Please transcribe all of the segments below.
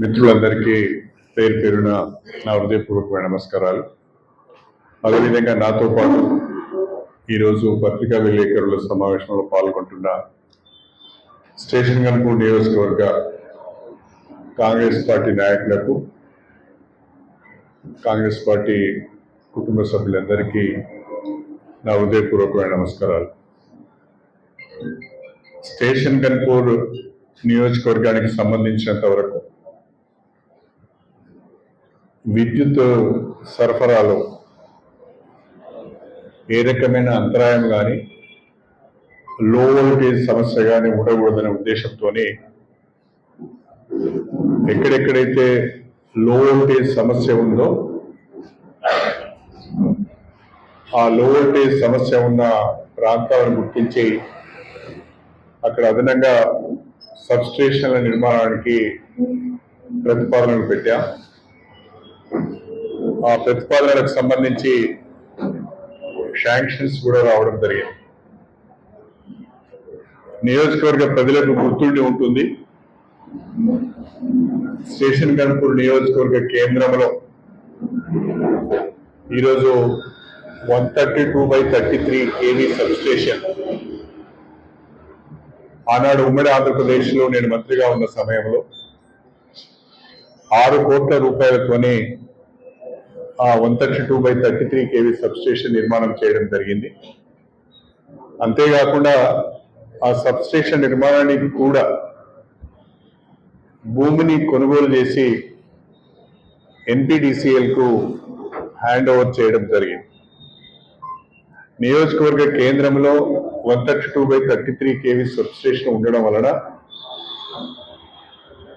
మిత్రులందరికీ పేరు పేరున నా హృదయపూర్వకమైన నమస్కారాలు. అదేవిధంగా నాతో పాటు ఈరోజు పత్రికా విలేకరుల సమావేశంలో పాల్గొంటున్న స్టేషన్ కనుక నియోజకవర్గ కాంగ్రెస్ పార్టీ నాయకులకు కాంగ్రెస్ పార్టీ కుటుంబ సభ్యులందరికీ నా హృదయపూర్వకమైన నమస్కారాలు. స్టేషన్ గన్పూర్ నియోజకవర్గానికి సంబంధించినంత వరకు విద్యుత్ సరఫరాలో ఏ రకమైన అంతరాయం కానీ లో వోల్టేజ్ సమస్య కానీ ఉండకూడదనే ఉద్దేశంతోనే ఎక్కడెక్కడైతే లో వోల్టేజ్ సమస్య ఉందో ఆ లో వోల్టేజ్ సమస్య ఉన్న ప్రాంతాలను గుర్తించి అక్కడ అదనంగా సబ్స్టేషన్ల నిర్మాణానికి ప్రతిపాదనలు పెట్టాం. ఆ ప్రతిపాదనలకు సంబంధించి శాంక్షన్స్ కూడా రావడం జరిగింది. నియోజకవర్గ ప్రజలకు గుర్తుండి ఉంటుంది. స్టేషన్ గన్పూర్ నియోజకవర్గ కేంద్రంలో ఈరోజు one thirty two by thirty three KV sub station ఆనాడు ఉమ్మడి ఆంధ్రప్రదేశ్లో నేను మంత్రిగా ఉన్న సమయంలో ఆరు కోట్ల రూపాయలతోనే one thirty two by thirty three KV substation నిర్మాణం చేయడం జరిగింది. అంతేకాకుండా ఆ సబ్స్టేషన్ నిర్మాణానికి కూడా భూమిని కొనుగోలు చేసి ఎన్పిడిసిఎల్కు హ్యాండ్ ఓవర్ చేయడం జరిగింది. నియోజకవర్గ కేంద్రంలో one thirty two by thirty three KV substation ఉండడం వలన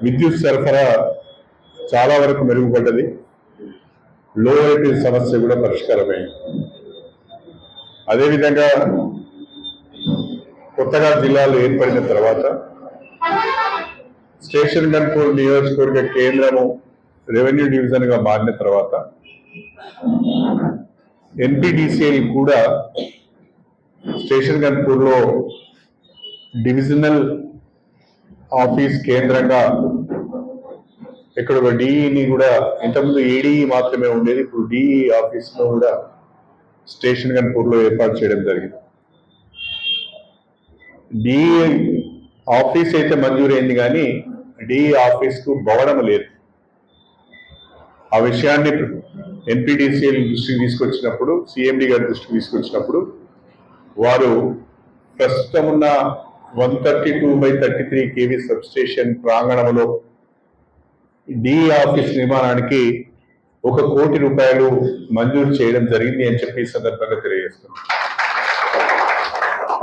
విద్యుత్ సరఫరా చాలా వరకు మెరుగుపడ్డది. లో వోల్టేజ్ సమస్య కూడా పరిష్కారమైంది అదేవిధంగా కొత్తగా జిల్లాలు ఏర్పడిన తర్వాత స్టేషన్ కంట్రోల్ నియోజకవర్గ కేంద్రము రెవెన్యూ డివిజన్గా మారిన తర్వాత ఎన్పిడిసిఎల్ కూడా స్టేషన్ గన్పూర్లో డివిజనల్ ఆఫీస్ కేంద్రంగా ఇక్కడ ఒక డిఈని కూడా ఇంతకుముందు ఏడీఈ మాత్రమే ఉండేది ఇప్పుడు డిఈ ఆఫీస్లో కూడా స్టేషన్ గన్పూర్లో ఏర్పాటు చేయడం జరిగింది. డిఈ ఆఫీస్ అయితే మంజూరైంది కానీ డిఈ ఆఫీస్కు భవనం లేదు. ఆ విషయాన్ని ఎన్పిడిసిఎల్ దృష్టికి తీసుకొచ్చినప్పుడు సిఎండి గారి దృష్టికి తీసుకొచ్చినప్పుడు వారు ప్రస్తుతం ఉన్న one thirty two by thirty three KV substation ప్రాంగణంలో డిఈ ఆఫీస్ నిర్మాణానికి ఒక కోటి రూపాయలు మంజూరు చేయడం జరిగింది అని చెప్పి సందర్భంగా తెలియజేస్తున్నాం.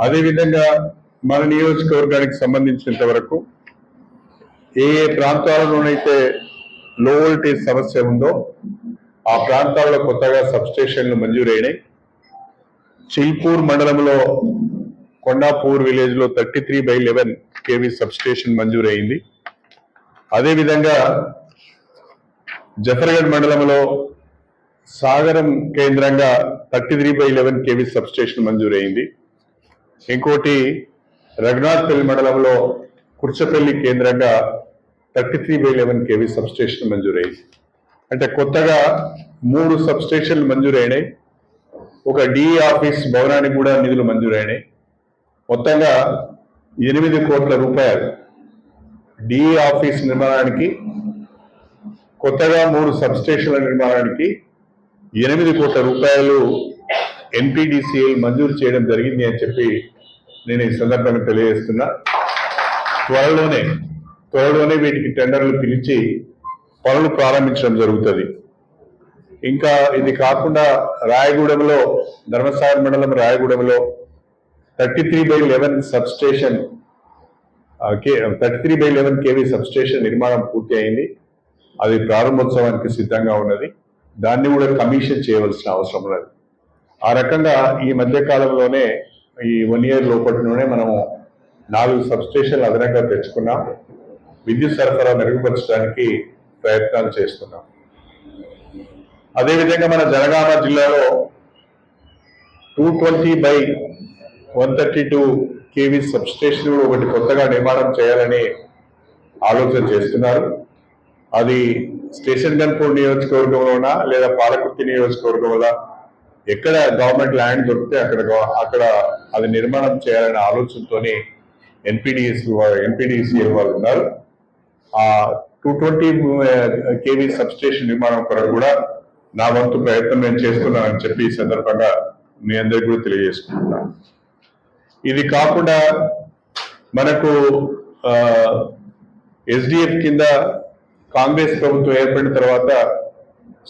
అదేవిధంగా మన నియోజకవర్గానికి సంబంధించినంత వరకు ఏ ఏ ప్రాంతాలలోనైతే లో వోల్టేజ్ సమస్య ఉందో ఆ ప్రాంతాల్లో కొత్తగా సబ్స్టేషన్లు మంజూరైనాయి. చిల్పూర్ మండలంలో కొండాపూర్ విలేజ్లో thirty three by eleven KV substation మంజూరైంది. అదేవిధంగా జఫర్గఢ్ మండలంలో సాగరం కేంద్రంగా thirty three by eleven KV substation మంజూరైంది. ఇంకోటి రఘునాథ్పల్లి మండలంలో కుర్చపల్లి కేంద్రంగా thirty three by eleven KV substation మంజూరైంది. అంటే కొత్తగా మూడు సబ్స్టేషన్లు మంజూరైనాయి. ఒక డిఈ ఆఫీస్ భవనానికి కూడా నిధులు మంజూరైనాయి. మొత్తంగా ఎనిమిది కోట్ల రూపాయలు డిఈ ఆఫీస్ నిర్మాణానికి కొత్తగా మూడు సబ్స్టేషన్ల నిర్మాణానికి ఎనిమిది కోట్ల రూపాయలు ఎన్పిడిసిఐ మంజూరు చేయడం జరిగింది అని చెప్పి నేను ఈ సందర్భంగా తెలియజేస్తున్నా. త్వరలోనే త్వరలోనే వీటికి టెండర్లు పిలిచి పనులు ప్రారంభించడం జరుగుతుంది. ఇంకా ఇది కాకుండా రాయగూడెంలో ధర్మసాగర్ మండలం రాయగూడెంలో thirty three by eleven substation thirty three by eleven KV substation నిర్మాణం పూర్తి అయింది అది ప్రారంభోత్సవానికి సిద్ధంగా ఉన్నది. దాన్ని కూడా కమిషన్ చేయవలసిన అవసరం ఉన్నది. ఆ రకంగా ఈ మధ్య కాలంలోనే ఈ వన్ ఇయర్ లోపటిలోనే మనము నాలుగు సబ్స్టేషన్లు అదనంగా తెచ్చుకున్నాం. విద్యుత్ సరఫరా మెరుగుపరచడానికి ప్రయత్నాలు చేస్తున్నాం. అదేవిధంగా మన జనగామ జిల్లాలో two twenty by one thirty two KV substation ఒకటి కొత్తగా నిర్మాణం చేయాలని ఆలోచన చేస్తున్నారు. అది స్టేషన్ గన్పూర్ నియోజకవర్గంలోనా లేదా పాలకుర్తి నియోజకవర్గంలో ఎక్కడ గవర్నమెంట్ ల్యాండ్ దొరికితే అక్కడ అక్కడ అది నిర్మాణం చేయాలనే ఆలోచనతోని ఎన్పిడిఎస్ ఎన్పిడిసిఎల్ వాళ్ళు ఉన్నారు. ఆ టూ ట్వంటీ కేవీ సబ్స్టేషన్ నిర్మాణం కొరకు కూడా నా వంతు ప్రయత్నం నేను చేస్తున్నానని చెప్పి ఈ సందర్భంగా మీ అందరికీ కూడా తెలియజేసుకుంటున్నాను. ఇది కాకుండా మనకు ఎస్డిఎఫ్ కింద కాంగ్రెస్ ప్రభుత్వం ఏర్పడిన తర్వాత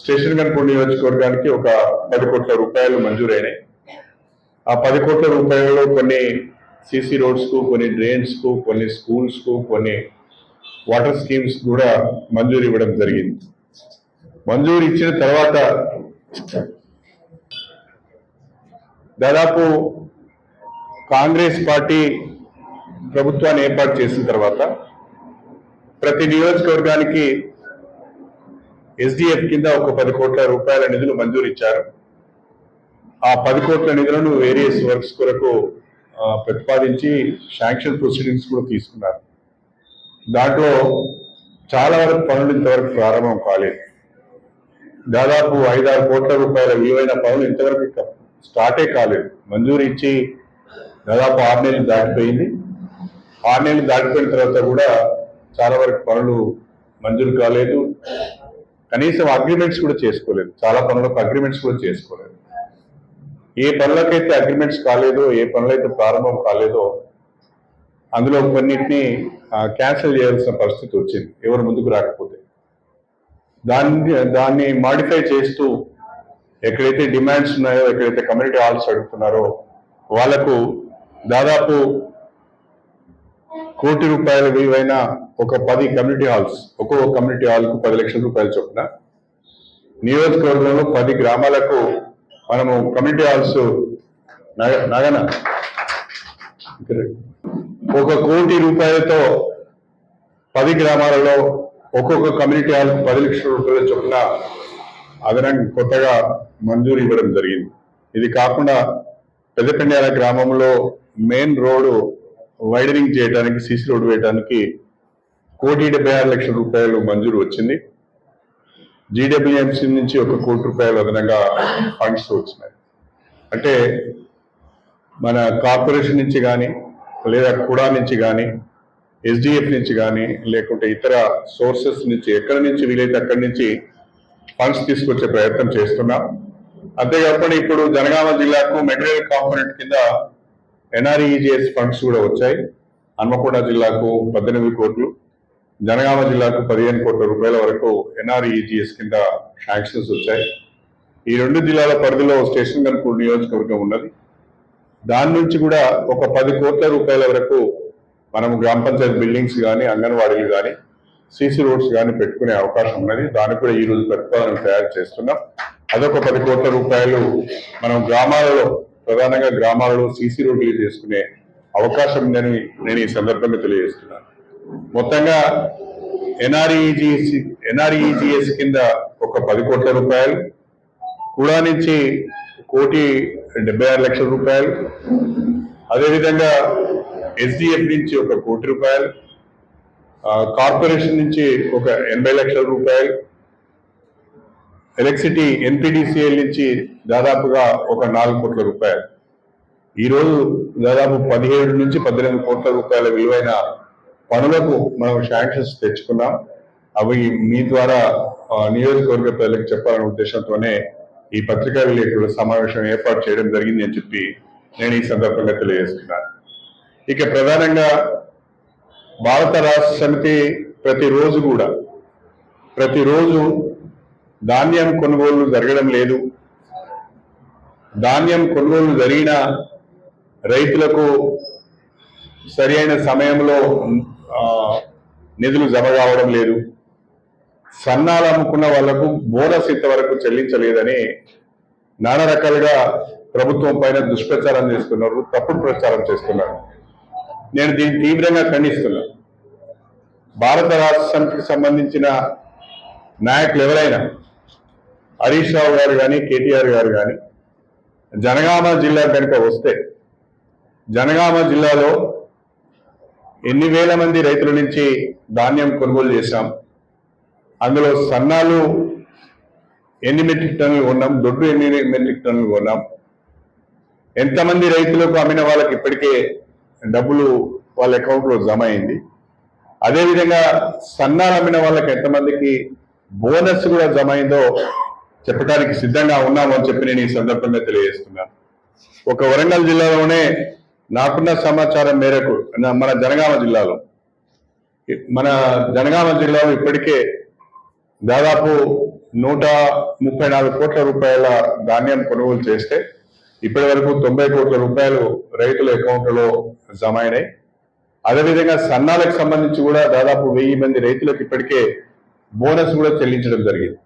స్టేషన్ గన్పూర్ నియోజకవర్గానికి ఒక పది కోట్ల రూపాయలు మంజూరైనాయి. ఆ పది కోట్ల రూపాయలలో కొన్ని సిసి రోడ్స్కు కొన్ని డ్రైన్స్కు కొన్ని స్కూల్స్కు కొన్ని వాటర్ స్కీమ్స్ కూడా మంజూరు ఇవ్వడం జరిగింది. మంజూరు ఇచ్చిన తర్వాత దాదాపు కాంగ్రెస్ పార్టీ ప్రభుత్వాన్ని ఏర్పాటు చేసిన తర్వాత ప్రతి నియోజకవర్గానికి ఎస్డిఎఫ్ కింద ఒక పది కోట్ల రూపాయల నిధులు మంజూరు ఇచ్చారు ఆ పది కోట్ల నిధులను వేరియస్ వర్క్స్ కొరకు ప్రతిపాదించి శాంక్షన్ ప్రొసీడింగ్స్ కూడా తీసుకున్నారు. దాంట్లో చాలా వరకు పనులు ఇంతవరకు ప్రారంభం కాలేదు. దాదాపు ఐదారు కోట్ల రూపాయల విలువైన పనులు ఇంతవరకు స్టార్టే కాలేదు. మంజూరు ఇచ్చి దాదాపు ఆరు నెలలు దాటిపోయింది. ఆరు నెలలు దాటిపోయిన తర్వాత కూడా చాలా వరకు పనులు మంజూరు కాలేదు. కనీసం అగ్రిమెంట్స్ కూడా చేసుకోలేదు. చాలా పనులకు అగ్రిమెంట్స్ కూడా చేసుకోలేదు. ఏ పనులకైతే అగ్రిమెంట్స్ కాలేదో ఏ పనులైతే ప్రారంభం కాలేదో అందులో కొన్నిటిని క్యాన్సిల్ చేయాల్సిన పరిస్థితి వచ్చింది. ఎవరు ముందుకు రాకపోతే. దాన్ని దాన్ని మాడిఫై చేస్తూ ఎక్కడైతే డిమాండ్స్ ఉన్నాయో ఎక్కడైతే కమ్యూనిటీ హాల్స్ అడుగుతున్నారో వాళ్ళకు దాదాపు కోటి రూపాయల విలువైన ఒక పది కమ్యూనిటీ హాల్స్ ఒక్కొక్క కమ్యూనిటీ హాల్కు పది లక్షల రూపాయల చొప్పున. నియోజకవర్గంలో పది గ్రామాలకు మనము కమ్యూనిటీ హాల్స్ నగ- నగన ఒక కోటి రూపాయలతో పది గ్రామాలలో ఒక్కొక్క కమ్యూనిటీ హాల్ పది లక్షల రూపాయల చొప్పున అదనంగా కొత్తగా మంజూరు ఇవ్వడం జరిగింది. ఇది కాకుండా పెద్దపెండాల గ్రామంలో మెయిన్ రోడ్డు వైడనింగ్ చేయడానికి సిసి రోడ్డు వేయడానికి కోటి డెబ్బై ఆరు లక్షల రూపాయలు మంజూరు వచ్చింది. జీడబ్ల్యూఎంసీ నుంచి ఒక కోటి రూపాయలు అదనంగా ఫండ్స్ వచ్చినాయి. అంటే మన కార్పొరేషన్ నుంచి కానీ లేదా కుడా నుంచి కానీ ఎస్డిఎఫ్ నుంచి కానీ లేకుంటే ఇతర సోర్సెస్ నుంచి ఎక్కడి నుంచి వీలైతే అక్కడి నుంచి ఫండ్స్ తీసుకొచ్చే ప్రయత్నం చేస్తున్నాం. అంతేకాకుండా ఇప్పుడు జనగామ జిల్లాకు మెటీరియల్ కాంపోనెంట్ కింద ఎన్ఆర్ఈజిఎస్ ఫండ్స్ కూడా వచ్చాయి. హన్మకొండ జిల్లాకు పద్దెనిమిది కోట్లు జనగామ జిల్లాకు పదిహేను కోట్ల రూపాయల వరకు ఎన్ఆర్ఈజిఎస్ కింద శాంక్షన్స్ వచ్చాయి. ఈ రెండు జిల్లాల పరిధిలో స్టేషన్ గన్పూర్ నియోజకవర్గం ఉన్నది. దాని నుంచి కూడా ఒక పది కోట్ల రూపాయల వరకు మనం గ్రామ పంచాయతీ బిల్డింగ్స్ కానీ అంగన్వాడీలు కానీ సీసీ రోడ్స్ కానీ పెట్టుకునే అవకాశం ఉన్నది. దానికి కూడా ఈ రోజు తయారు చేస్తున్నాం. అదొక పది కోట్ల రూపాయలు మనం గ్రామాలలో ప్రధానంగా గ్రామాలలో సీసీ రోడ్లు చేసుకునే అవకాశం ఉందని నేను ఈ సందర్భంగా తెలియజేస్తున్నాను. మొత్తంగా ఎన్ఆర్ఈజిఎస్సి ఎన్ఆర్ఈజిఎస్ కింద ఒక పది కోట్ల రూపాయలు కూడా నుంచి కోటి డెబ్బై ఆరు లక్షల రూపాయలు అదేవిధంగా ఎస్డిఎఫ్ నుంచి ఒక కోటి రూపాయలు కార్పొరేషన్ నుంచి ఒక ఎనభై లక్షల రూపాయలు ఎలక్ట్రిసిటీ ఎన్పిడిసిఎల్ నుంచి దాదాపుగా ఒక నాలుగు కోట్ల రూపాయలు. ఈరోజు దాదాపు పదిహేడు నుంచి పద్దెనిమిది కోట్ల రూపాయల విలువైన పనులకు మనం శాంక్షన్స్ తెచ్చుకున్నాం. అవి మీ ద్వారా నియోజకవర్గ ప్రజలకు చెప్పాలనే ఉద్దేశంతోనే ఈ పత్రికా విలేకరుల సమావేశం ఏర్పాటు చేయడం జరిగింది అని చెప్పి నేను ఈ సందర్భంగా తెలియజేస్తున్నాను. ఇక ప్రధానంగా భారత రాష్ట్ర సమితి ప్రతిరోజు కూడా ప్రతిరోజు ధాన్యం కొనుగోలు జరగడం లేదు. ధాన్యం కొనుగోలు జరిగిన రైతులకు సరైన సమయంలో నిధులు జమ కావడం లేదు. సన్నాలు అమ్ముకున్న వాళ్ళకు బోనస్ ఇంతవరకు చెల్లించలేదని నానా రకాలుగా ప్రభుత్వం పైన దుష్ప్రచారం చేస్తున్నారు తప్పుడు ప్రచారం చేస్తున్నారు. నేను దీన్ని తీవ్రంగా ఖండిస్తున్నా. భారత రాష్ట్ర సంబంధించిన నాయకులు ఎవరైనా హరీష్ రావు గారు కానీ కేటీఆర్ గారు కానీ జనగామ జిల్లా కనుక వస్తే జనగామ జిల్లాలో ఎన్ని వేల మంది రైతుల నుంచి ధాన్యం కొనుగోలు చేశాం? అందులో సన్నాలు ఎన్ని మెట్రిక్ టన్నులు కొన్నాం? దొడ్డు ఎన్ని మెట్రిక్ టన్నులు కొన్నాం? ఎంతమంది రైతులకు అమ్మిన వాళ్ళకి ఇప్పటికే డబ్బులు వాళ్ళ అకౌంట్లో జమ అయింది? అదేవిధంగా సన్నాలు అమ్మిన వాళ్ళకి ఎంతమందికి బోనస్ కూడా జమ అయిందో చెప్పడానికి సిద్ధంగా ఉన్నాము అని చెప్పి నేను ఈ సందర్భంగా తెలియజేస్తున్నాను ఒక వరంగల్ జిల్లాలోనే నాకున్న సమాచారం మేరకు మన జనగామ జిల్లాలో. మన జనగామ జిల్లాలో ఇప్పటికే దాదాపు నూట ముప్పై నాలుగు కోట్ల రూపాయల ధాన్యం కొనుగోలు చేస్తే ఇప్పటి వరకు తొంభై కోట్ల రూపాయలు రైతుల అకౌంట్లలో జమ అయినాయి అదేవిధంగా సన్నాలకు సంబంధించి కూడా దాదాపు వెయ్యి మంది రైతులకు ఇప్పటికే బోనస్ కూడా చెల్లించడం జరిగింది.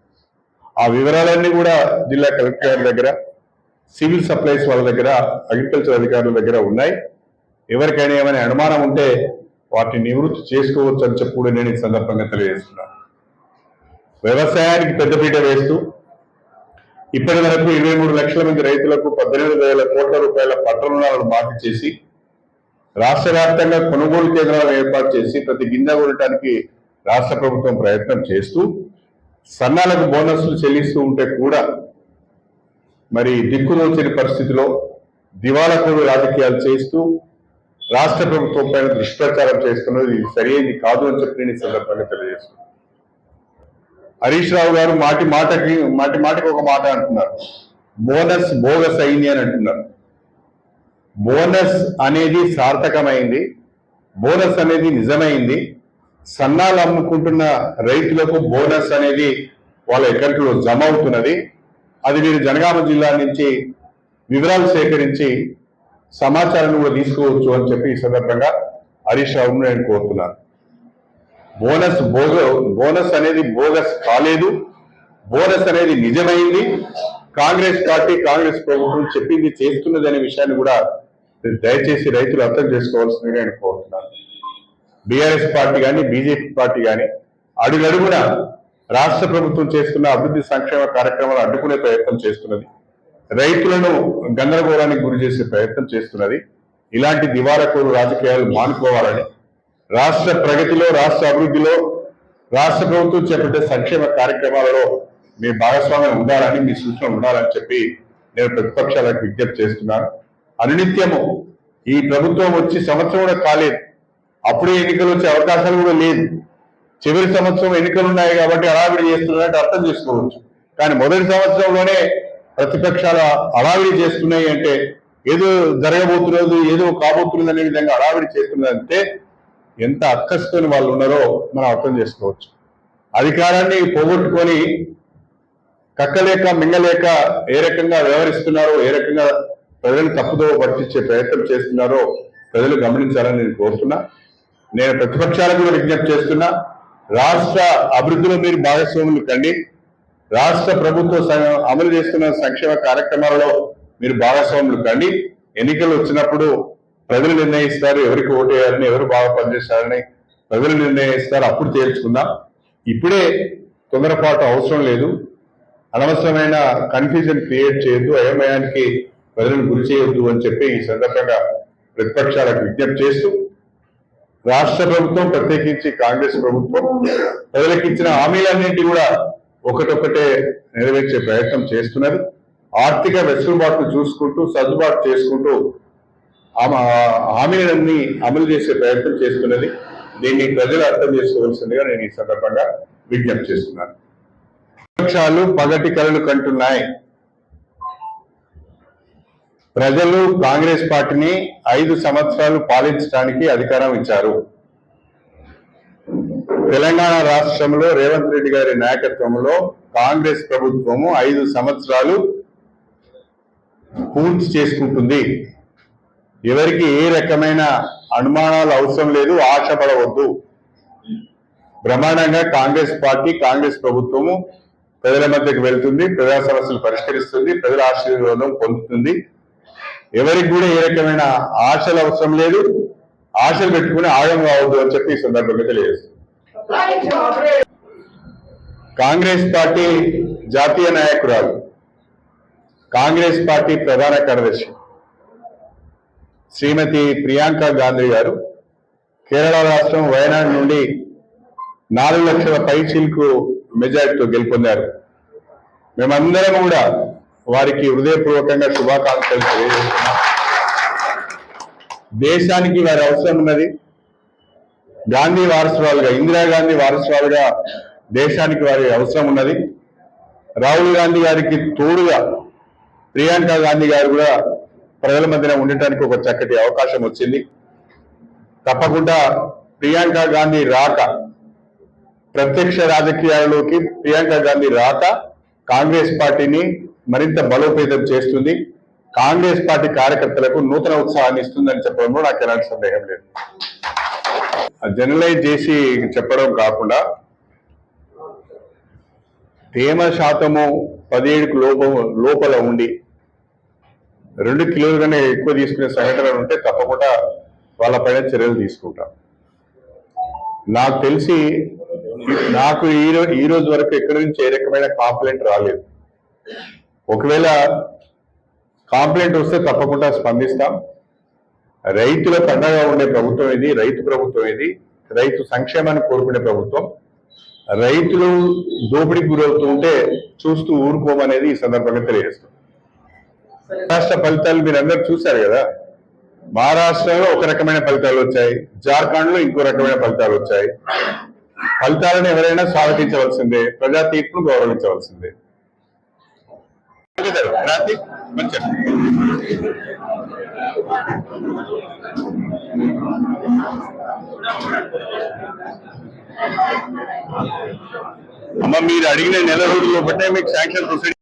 ఆ వివరాలన్నీ కూడా జిల్లా కలెక్టర్ గారి దగ్గర సివిల్ సప్లైస్ వాళ్ళ దగ్గర అగ్రికల్చర్ అధికారుల దగ్గర ఉన్నాయి. ఎవరికైనా ఏమైనా అనుమానం ఉంటే వాటిని నివృత్తి చేసుకోవచ్చు అని చెప్పి కూడా నేను ఈ సందర్భంగా తెలియజేస్తున్నాను వ్యవసాయానికి పెద్దపీట వేస్తూ ఇప్పటి వరకు ఇరవై మూడు లక్షల మంది రైతులకు పద్దెనిమిది వేల కోట్ల రూపాయల పంట రుణాలను మాఫీ చేసి రాష్ట్ర వ్యాప్తంగా కొనుగోలు కేంద్రాలను ఏర్పాటు చేసి ప్రతి గింజ కొనడానికి రాష్ట్ర ప్రభుత్వం ప్రయత్నం చేస్తూ సన్నాలకు బోనస్లు చెల్లిస్తూ ఉంటే కూడా మరి దిక్కుదోచని పరిస్థితిలో దివాళాకోరు రాజకీయాలు చేస్తూ రాష్ట్ర ప్రభుత్వం పైన దుష్ప్రచారం చేస్తున్నది ఇది సరైనది కాదు అని చెప్పి నేను సందర్భంగా తెలియజేస్తున్నాను. హరీష్ రావు గారు మాటి మాటకి మాటి మాటకి ఒక మాట అంటున్నారు. బోనస్ బోగస్ అయింది అని అంటున్నారు. బోనస్ అనేది సార్థకమైంది. బోనస్ అనేది నిజమైంది. సన్నాలు అమ్ముకుంటున్న రైతులకు బోనస్ అనేది వాళ్ళ అకౌంట్లో జమ అవుతున్నది. అది మీరు జనగామ జిల్లా నుంచి వివరాలు సేకరించి సమాచారాన్ని కూడా తీసుకోవచ్చు అని చెప్పి ఈ సందర్భంగా హరీష్ రావును నేను కోరుతున్నాను. బోనస్ బోగ బోనస్ అనేది బోగస్ కాలేదు. బోనస్ అనేది నిజమైంది. కాంగ్రెస్ పార్టీ కాంగ్రెస్ ప్రభుత్వం చెప్పింది చేస్తున్నది అనే విషయాన్ని కూడా దయచేసి రైతులు అర్థం చేసుకోవాల్సిందిగా నేను కోరుతున్నాను. బీఆర్ఎస్ పార్టీ కానీ బీజేపీ పార్టీ కానీ అడుగడుగున రాష్ట్ర ప్రభుత్వం చేస్తున్న అభివృద్ధి సంక్షేమ కార్యక్రమాలు అడ్డుకునే ప్రయత్నం చేస్తున్నది. రైతులను గందరగోళానికి గురి చేసే ప్రయత్నం చేస్తున్నది. ఇలాంటి దివారకోరు రాజకీయాలు మానుకోవాలని రాష్ట్ర ప్రగతిలో రాష్ట్ర అభివృద్ధిలో రాష్ట్ర ప్రభుత్వం చేపట్టే సంక్షేమ కార్యక్రమాలలో మీ భాగస్వామ్యం ఉండాలని మీ సూచన ఉండాలని చెప్పి నేను ప్రతిపక్షాలకు విజ్ఞప్తి చేస్తున్నాను. అనునిత్యము ఈ ప్రభుత్వం వచ్చి సంవత్సరం కూడా కాలేదు. అప్పుడే ఎన్నికలు వచ్చే అవకాశాలు కూడా లేదు. చివరి సంవత్సరం ఎన్నికలు ఉన్నాయి కాబట్టి హడావిడి చేస్తున్నారంటే అర్థం చేసుకోవచ్చు. కానీ మొదటి సంవత్సరంలోనే ప్రతిపక్షాలు హడావిడి చేస్తున్నాయి అంటే ఏదో జరగబోతున్నది ఏదో కాబోతున్నది అనే విధంగా హడావిడి చేస్తున్నదంటే ఎంత అక్కస్తోని వాళ్ళు ఉన్నారో మనం అర్థం చేసుకోవచ్చు. అధికారాన్ని పోగొట్టుకొని కక్కలేక మింగలేక ఏ రకంగా వ్యవహరిస్తున్నారో ఏ రకంగా ప్రజలు తప్పుదో పట్టించే ప్రయత్నం చేస్తున్నారో ప్రజలు గమనించాలని నేను కోరుతున్నా. నేను ప్రతిపక్షాలకు కూడా విజ్ఞప్తి చేస్తున్నా రాష్ట్ర అభివృద్ధిలో మీరు భాగస్వాములు కండి. రాష్ట్ర ప్రభుత్వం అమలు చేస్తున్న సంక్షేమ కార్యక్రమాలలో మీరు భాగస్వాములు కండి. ఎన్నికలు వచ్చినప్పుడు ప్రజలు నిర్ణయిస్తారు ఎవరికి ఓటు వేయాలని ఎవరు బాగా పనిచేస్తారని ప్రజలు నిర్ణయిస్తారు అప్పుడు తేల్చుకుందాం. ఇప్పుడే తొందరపాటు అవసరం లేదు. అనవసరమైన కన్ఫ్యూజన్ క్రియేట్ చేయొద్దు అయోమయానికి ప్రజలను గురి చేయొద్దు అని చెప్పి ఈ సందర్భంగా ప్రతిపక్షాలకు విజ్ఞప్తి చేస్తూ రాష్ట్ర ప్రభుత్వం ప్రత్యేకించి కాంగ్రెస్ ప్రభుత్వం ప్రజలకిచ్చిన హామీలన్నింటి కూడా ఒకటొకటే నెరవేర్చే ప్రయత్నం చేస్తున్నది. ఆర్థిక వెసులుబాటును చూసుకుంటూ సర్దుబాటు చేసుకుంటూ హామీలన్నీ అమలు చేసే ప్రయత్నం చేస్తున్నది. దీన్ని ప్రజలు అర్థం చేసుకోవాల్సిందిగా నేను ఈ సందర్భంగా విజ్ఞప్తి చేస్తున్నాను. విపక్షాలు పగటి కళలు కంటున్నాయి. ప్రజలు కాంగ్రెస్ పార్టీని ఐదు సంవత్సరాలు పాలించడానికి అధికారం ఇచ్చారు. తెలంగాణ రాష్ట్రంలో రేవంత్ రెడ్డి గారి నాయకత్వంలో కాంగ్రెస్ ప్రభుత్వము ఐదు సంవత్సరాలు పూర్తి చేసుకుంటుంది. ఎవరికి ఏ రకమైన అనుమానాలు అవసరం లేదు ఆశపడవద్దు. బ్రహ్మాండంగా కాంగ్రెస్ పార్టీ కాంగ్రెస్ ప్రభుత్వము ప్రజల మధ్యకు వెళ్తుంది ప్రజా సమస్యలు పరిష్కరిస్తుంది ప్రజల ఆశీర్వాదం పొందుతుంది. ఎవరికి కూడా ఏ రకమైన ఆశలు అవసరం లేదు. ఆశలు పెట్టుకుని ఆగం కావద్దు అని చెప్పి ఈ సందర్భంగా తెలియజేస్తుంది కాంగ్రెస్ పార్టీ జాతీయ నాయకురాలు కాంగ్రెస్ పార్టీ ప్రధాన కార్యదర్శి శ్రీమతి ప్రియాంక గాంధీ గారు కేరళ రాష్ట్రం వయనాడు నుండి నాలుగు లక్షల పైచీలకు మెజార్టీతో గెలుపొందారు. మేమందరం కూడా వారికి హృదయపూర్వకంగా శుభాకాంక్షలు తెలియజేస్తున్నా. దేశానికి వారి అవసరం ఉన్నది. గాంధీ వారసురాలుగా ఇందిరాగాంధీ వారసురాలుగా దేశానికి వారి అవసరం ఉన్నది. రాహుల్ గాంధీ గారికి తోడుగా ప్రియాంక గాంధీ గారు కూడా ప్రజల మధ్యన ఉండటానికి ఒక చక్కటి అవకాశం వచ్చింది. తప్పకుండా ప్రియాంక గాంధీ రాక ప్రత్యక్ష రాజకీయాల్లోకి ప్రియాంక గాంధీ రాక కాంగ్రెస్ పార్టీని మరింత బలోపేతం చేస్తుంది. కాంగ్రెస్ పార్టీ కార్యకర్తలకు నూతన ఉత్సాహాన్ని ఇస్తుందని చెప్పడంలో నాకు ఎలాంటి సందేహం లేదు. జనరలైజ్ చేసి చెప్పడం కాకుండా తేమ శాతము పదిహేడుకు లోపం లోపల ఉండి రెండు కిలోల కన్నా ఎక్కువ తీసుకునే సంఘటనలు ఉంటే తప్పకుండా వాళ్ళపైన చర్యలు తీసుకుంటాం. నాకు తెలిసి నాకు ఈ రోజు వరకు ఎక్కడి నుంచి ఏ రకమైన కాంప్లైంట్ రాలేదు. ఒకవేళ కాంప్లైంట్ వస్తే తప్పకుండా స్పందిస్తాం. రైతుల పండగ ఉండే ప్రభుత్వం ఇది రైతు ప్రభుత్వం ఇది రైతు సంక్షేమాన్ని కోరుకునే ప్రభుత్వం. రైతులు దోపిడీకి గురవుతూ ఉంటే చూస్తూ ఊరుకోమనేది ఈ సందర్భంగా తెలియజేస్తాం. రాష్ట్ర ఫలితాలు మీరు అందరు చూశారు కదా? మహారాష్ట్రలో ఒక రకమైన ఫలితాలు వచ్చాయి. జార్ఖండ్లో ఇంకో రకమైన ఫలితాలు వచ్చాయి. ఫలితాలను ఎవరైనా స్వాగతించవలసిందే ప్రజా తీర్పును గౌరవించవలసిందే. క్రాంతి కొంచెం అమ్మ మీరు అడిగిన నెల రోజుల్లో బట్టే మీకు శాంక్షన్ ప్రొసీడింగ్